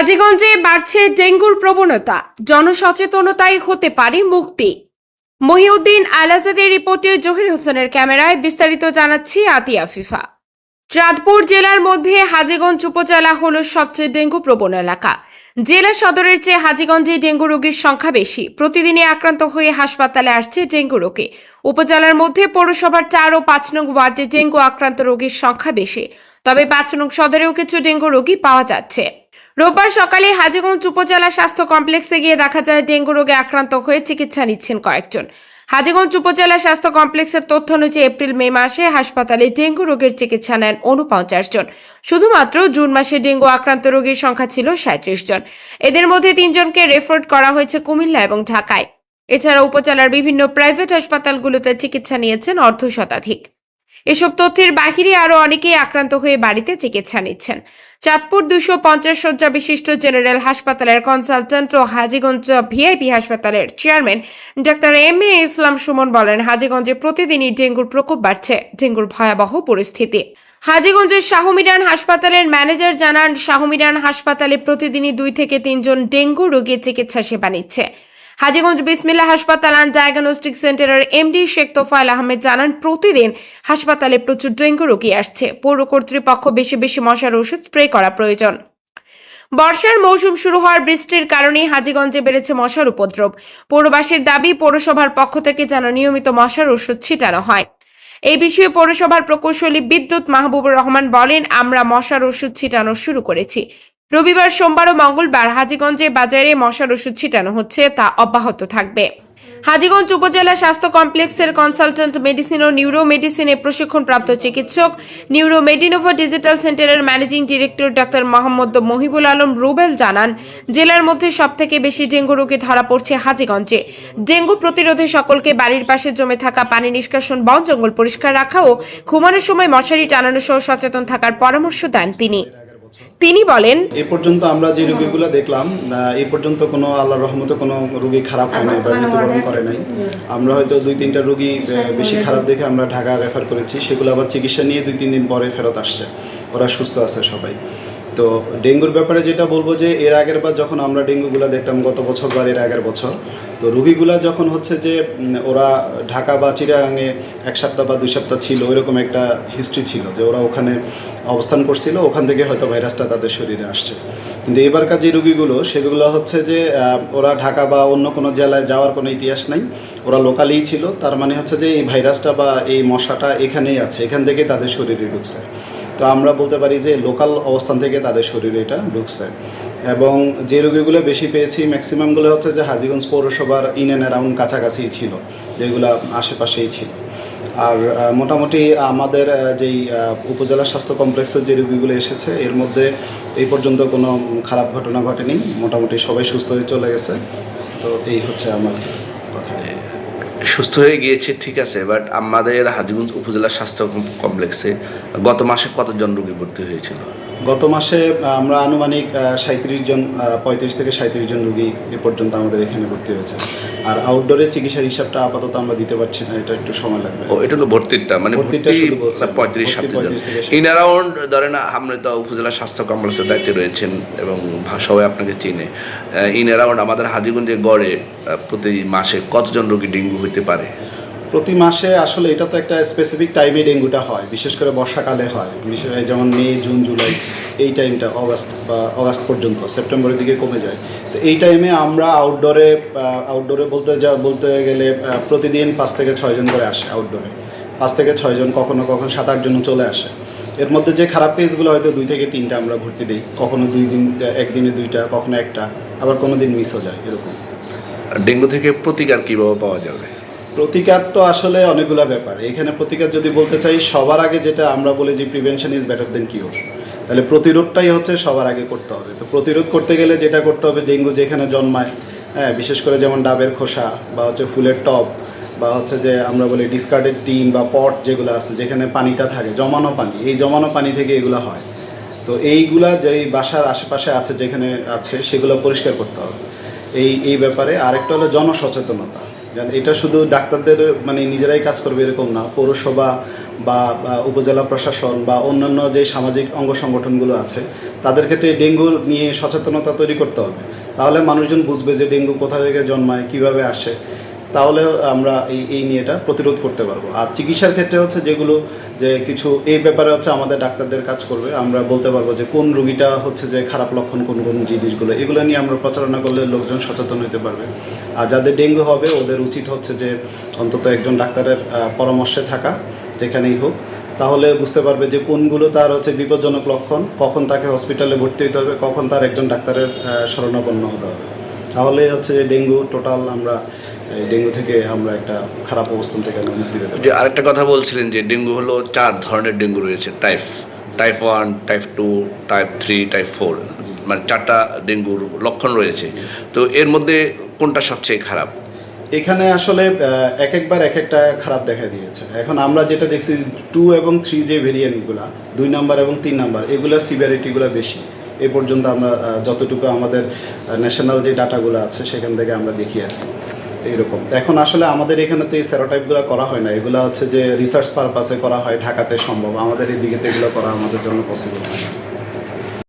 হাজীগঞ্জে বাড়ছে ডেঙ্গুর প্রবণতা। জনসচেতনতাই হতে পারে মুক্তি। মহিউদ্দিন আল আজাদের রিপোর্টে জহির হোসেনের ক্যামেরায় বিস্তারিত জানাচ্ছি আতিয়া ফিফা চাঁদপুর জেলার মধ্যে হাজীগঞ্জ উপজেলা হল সবচেয়ে ডেঙ্গু প্রবণ এলাকা। জেলা সদরের চেয়ে হাজীগঞ্জে ডেঙ্গু রোগীর সংখ্যা বেশি। প্রতিদিনই আক্রান্ত হয়ে হাসপাতালে আসছে ডেঙ্গু রোগী। উপজেলার মধ্যে পৌরসভার চার ও পাঁচ নং ওয়ার্ডে ডেঙ্গু আক্রান্ত রোগীর সংখ্যা বেশি। তবে পাঁচ নং সদরেও কিছু ডেঙ্গু রোগী পাওয়া যাচ্ছে। রোববার সকালে হাজীগঞ্জ উপজেলা স্বাস্থ্য কমপ্লেক্সে গিয়ে দেখা যায় ডেঙ্গু রোগে আক্রান্ত হয়ে চিকিৎসা নিচ্ছেন কয়েকজন। হাজীগঞ্জ উপজেলা স্বাস্থ্য কমপ্লেক্সের তথ্য অনুযায়ী এপ্রিল, মে মাসে হাসপাতালে ডেঙ্গু রোগের চিকিৎসা নেন উনপঞ্চাশ জন। শুধুমাত্র জুন মাসে ডেঙ্গু আক্রান্ত রোগীর সংখ্যা ছিল সাঁত্রিশ জন। এদের মধ্যে তিনজনকে রেফার করা হয়েছে কুমিল্লা এবং ঢাকায়। এছাড়া উপজেলার বিভিন্ন প্রাইভেট হাসপাতালগুলোতে চিকিৎসা নিয়েছেন অর্ধ শতাধিক। এসব তথ্যের বাহিরে আরও অনেকেই আক্রান্ত হয়ে বাড়িতে চিকিৎসা নিচ্ছেন। চাঁদপুর দুশো পঞ্চাশ শয্যা বিশিষ্ট জেনারেল হাসপাতালের কনসালট্যান্ট ও হাজীগঞ্জ ভিআইপি হাসপাতালের chairman doctor M A Islam Suman বলেন, হাজীগঞ্জে প্রতিদিনই ডেঙ্গুর প্রকোপ বাড়ছে, ডেঙ্গুর ভয়াবহ পরিস্থিতি। হাজীগঞ্জের শাহমিরান হাসপাতালের ম্যানেজার জানান, শাহমিরান হাসপাতালে প্রতিদিনই দুই থেকে তিনজন ডেঙ্গু রোগীর চিকিৎসা সেবা নিচ্ছে। হাজীগঞ্জ বিসমিল্লা হাসপাতাল অ্যান্ড ডায়াগনস্টিক সেন্টারের এমডি শেখ তোফায়েল আহমেদ জানান, প্রতিদিন হাসপাতালে প্রচুর ডেঙ্গু রোগী আসছে। পৌর কর্তৃপক্ষ বেশি বেশি মশার ওষুধ স্প্রে করা প্রয়োজন। বর্ষার মৌসুম শুরু হওয়ার বৃষ্টির কারণেই হাজীগঞ্জে বেড়েছে মশার উপদ্রব। পৌরবাসীর দাবি, পৌরসভার পক্ষ থেকে যেন নিয়মিত মশার ওষুধ ছিটানো হয়। এই বিষয়ে পৌরসভার প্রকৌশলী বিদ্যুৎ মাহবুবুর রহমান বলেন, আমরা মশার ওষুধ ছিটানো শুরু করেছি। রবিবার, সোমবার ও মঙ্গলবার হাজীগঞ্জে বাজারে মশার ওষুধ ছিটানো হচ্ছে, তা অব্যাহত থাকবে। হাজীগঞ্জ উপজেলা স্বাস্থ্য কমপ্লেক্সের কনসালট্যান্ট মেডিসিন ও নিউরো মেডিসিনে প্রশিক্ষণপ্রাপ্ত চিকিৎসক নিউরো মেডিনোভা ডিজিটাল সেন্টারের managing director doctor Mohammad Mohibul Alam Rubel জানান, জেলার মধ্যে সবথেকে বেশি ডেঙ্গু রোগী ধরা পড়ছে হাজীগঞ্জে। ডেঙ্গু প্রতিরোধে সকলকে বাড়ির পাশে জমে থাকা পানি নিষ্কাশন, বন জঙ্গল পরিষ্কার রাখা ও ঘুমানোর সময় মশারি টানানো সহ সচেতন থাকার পরামর্শ দেন তিনি। তিনি বলেন এ পর্যন্ত আমরা যে রোগীগুলো দেখলাম আহ, এ পর্যন্ত কোনো আল্লাহর রহমতে কোনো রোগী খারাপ হয় নাই বা মৃত্যুবরণ করে নাই। আমরা হয়তো দুই তিনটা রোগী আহ, বেশি খারাপ দেখে আমরা ঢাকা রেফার করেছি। সেগুলো আবার চিকিৎসা নিয়ে দুই তিন দিন পরে ফেরত আসছে। ওরা সুস্থ আছে সবাই। তো ডেঙ্গুর ব্যাপারে যেটা বলব যে এর আগের বার যখন আমরা ডেঙ্গুগুলো দেখতাম, গত বছর বা এর আগের বছর, তো রোগীগুলা যখন হচ্ছে যে ওরা ঢাকা বা চিরাগাঙে এক সপ্তাহ বা দুই সপ্তাহ ছিল, ওইরকম একটা হিস্ট্রি ছিল যে ওরা ওখানে অবস্থান করছিল, ওখান থেকে হয়তো ভাইরাসটা তাদের শরীরে আসছে। কিন্তু এবারকার যে রুগীগুলো, সেগুলো হচ্ছে যে ওরা ঢাকা বা অন্য কোনো জেলায় যাওয়ার কোনো ইতিহাস নাই, ওরা লোকালেই ছিল, তার মানে হচ্ছে যে এই ভাইরাসটা বা এই মশাটা এখানেই আছে, এখান থেকেই তাদের শরীরে ঢুকছে। তো আমরা বলতে পারি যে লোকাল অবস্থান থেকে তাদের শরীরে এটা ঢুকছে। এবং যে রোগীগুলো বেশি পেয়েছি, ম্যাক্সিমামগুলো হচ্ছে যে হাজিগঞ্জ পৌরসভার ইন অ্যান্ড অ্যারাউন্ড কাছাকাছি ছিল, যেগুলো আশেপাশেই ছিল। আর মোটামুটি আমাদের যেই উপজেলা স্বাস্থ্য কমপ্লেক্সের যে রোগীগুলো এসেছে, এর মধ্যে এই পর্যন্ত কোনো খারাপ ঘটনা ঘটেনি। মোটামুটি সবাই সুস্থ হয়ে চলে গেছে। তো এই হচ্ছে আমার কথা। সুস্থ হয়ে গিয়েছে, ঠিক আছে বাট আমাদের হাজিগঞ্জ উপজেলা স্বাস্থ্য কমপ্লেক্সে গত মাসে কতজন রোগী ভর্তি হয়েছিল? গত মাসে আমরা আনুমানিক সাঁত্রিশ জন পঁয়ত্রিশ থেকে সাঁত্রিশ জন রুগী এ পর্যন্ত আমাদের এখানে ভর্তি হয়েছে। আর আউটডোরে চিকিৎসার হিসাবটা আপাতত আমরা দিতে পারছি না এটা একটু সময় লাগবে। ও এটা হলো ভর্তিটা মানে ভর্তিটা ভর্তি শুধু পঁয়ত্রিশ ভর্তি সাতত্রিশ জন। 35 থেকে ইন অ্যারাউন্ড ধরেন আপনি তো উপজেলা স্বাস্থ্য কমপ্লেক্সের দায়িত্বে রয়েছেন এবং সবাই আপনাকে চিনে। ইন অ্যারাউন্ড আমাদের হাজিগঞ্জে গড়ে প্রতি মাসে কতজন রোগী ডেঙ্গু হতে পারে? প্রতি মাসে আসলে এটা তো একটা স্পেসিফিক টাইমে ডেঙ্গুটা হয়, বিশেষ করে বর্ষাকালে হয়। বিশেষ যেমন মে, জুন, জুলাই, এই টাইমটা অগাস্ট বা অগাস্ট পর্যন্ত, সেপ্টেম্বরের দিকে কমে যায়। তো এই টাইমে আমরা আউটডোরে আউটডোরে বলতে যা বলতে গেলে প্রতিদিন পাঁচ থেকে ছয়জন করে আসে আউটডোরে পাঁচ থেকে ছয়জন কখনো কখনো সাত আটজন চলে আসে। এর মধ্যে যে খারাপ কেসগুলো হয়তো দুই থেকে তিনটা আমরা ভর্তি দিই, কখনো দুই দিন, একদিনে দুইটা, কখনো একটা, আবার কোনো দিন মিসও যায়, এরকম। ডেঙ্গু থেকে প্রতিকার কীভাবে পাওয়া যাবে? প্রতিকার তো আসলে অনেকগুলো ব্যাপার। এখানে প্রতিকার যদি বলতে চাই, সবার আগে যেটা আমরা বলি যে prevention is better than cure তাহলে প্রতিরোধটাই হচ্ছে সবার আগে করতে হবে। তো প্রতিরোধ করতে গেলে যেটা করতে হবে, ডেঙ্গু যেখানে জন্মায় হ্যাঁ বিশেষ করে যেমন ডাবের খোসা বা হচ্ছে ফুলের টব বা হচ্ছে যে, আমরা বলি ডিসকার্ডেড টিন বা পট যেগুলো আছে, যেখানে পানিটা থাকে, জমানো পানি। এই জমানো পানি থেকে এগুলো হয়। তো এইগুলা যেই বাসার আশেপাশে আছে, যেখানে আছে, সেগুলো পরিষ্কার করতে হবে। এই এই ব্যাপারে আরেকটা হলো জনসচেতনতা। এটা শুধু ডাক্তারদের মানে নিজেরাই কাজ করবে এরকম না, পৌরসভা বা উপজেলা প্রশাসন বা অন্যান্য যে সামাজিক অঙ্গ সংগঠনগুলো আছে, তাদের ক্ষেত্রে ডেঙ্গু নিয়ে সচেতনতা তৈরি করতে হবে। তাহলে মানুষজন বুঝবে যে ডেঙ্গু কোথা থেকে জন্মায়, কীভাবে আসে। তাহলে আমরা এই এই নিয়ে এটা প্রতিরোধ করতে পারব। আর চিকিৎসার ক্ষেত্রে হচ্ছে যেগুলো যে কিছু, এই ব্যাপারে হচ্ছে আমাদের ডাক্তারদের কাজ করবে। আমরা বলতে পারব যে কোন রুগীটা হচ্ছে যে খারাপ লক্ষণ, কোন কোন জিনিসগুলো, এগুলো নিয়ে আমরা প্রচারণা করলে লোকজন সচেতন হতে পারবে। আর যাদের ডেঙ্গু হবে, ওদের উচিত হচ্ছে যে অন্তত একজন ডাক্তারের পরামর্শে থাকা, যেখানেই হোক। তাহলে বুঝতে পারবে যে কোনগুলো তার হচ্ছে বিপজ্জনক লক্ষণ, কখন তাকে হসপিটালে ভর্তি হতে হবে, কখন তার একজন ডাক্তারের শরণাপন্ন হতে হবে। তাহলে হচ্ছে যে ডেঙ্গু টোটাল আমরা ডেঙ্গু থেকে আমরা একটা খারাপ অবস্থান থেকে আমরা মুক্তি পেতে যে আরেকটা কথা বলছিলেন যে ডেঙ্গু হলো চার ধরনের ডেঙ্গু রয়েছে type type one type two type three type four মানে চারটা ডেঙ্গুর লক্ষণ রয়েছে। তো এর মধ্যে কোনটা সবচেয়ে খারাপ? এখানে আসলে এক একবার এক একটা খারাপ দেখা দিয়েছে। এখন আমরা যেটা দেখছি টু এবং থ্রি যে ভেরিয়েন্টগুলো দুই নাম্বার এবং তিন নাম্বার এগুলো সিভিয়ারিটিগুলো বেশি। এ পর্যন্ত আমরা যতটুকু আমাদের ন্যাশনাল যে ডাটাগুলো আছে সেখান থেকে আমরা দেখি আর কি। এইরকম। তো এখন আসলে আমাদের এখানে তো এই স্যারোটাইপগুলো করা হয় না। এগুলো হচ্ছে যে রিসার্চ পারপাসে করা হয়, ঢাকাতে সম্ভব। আমাদের এদিকে তো এগুলো করা আমাদের জন্য পসিবল হয় না।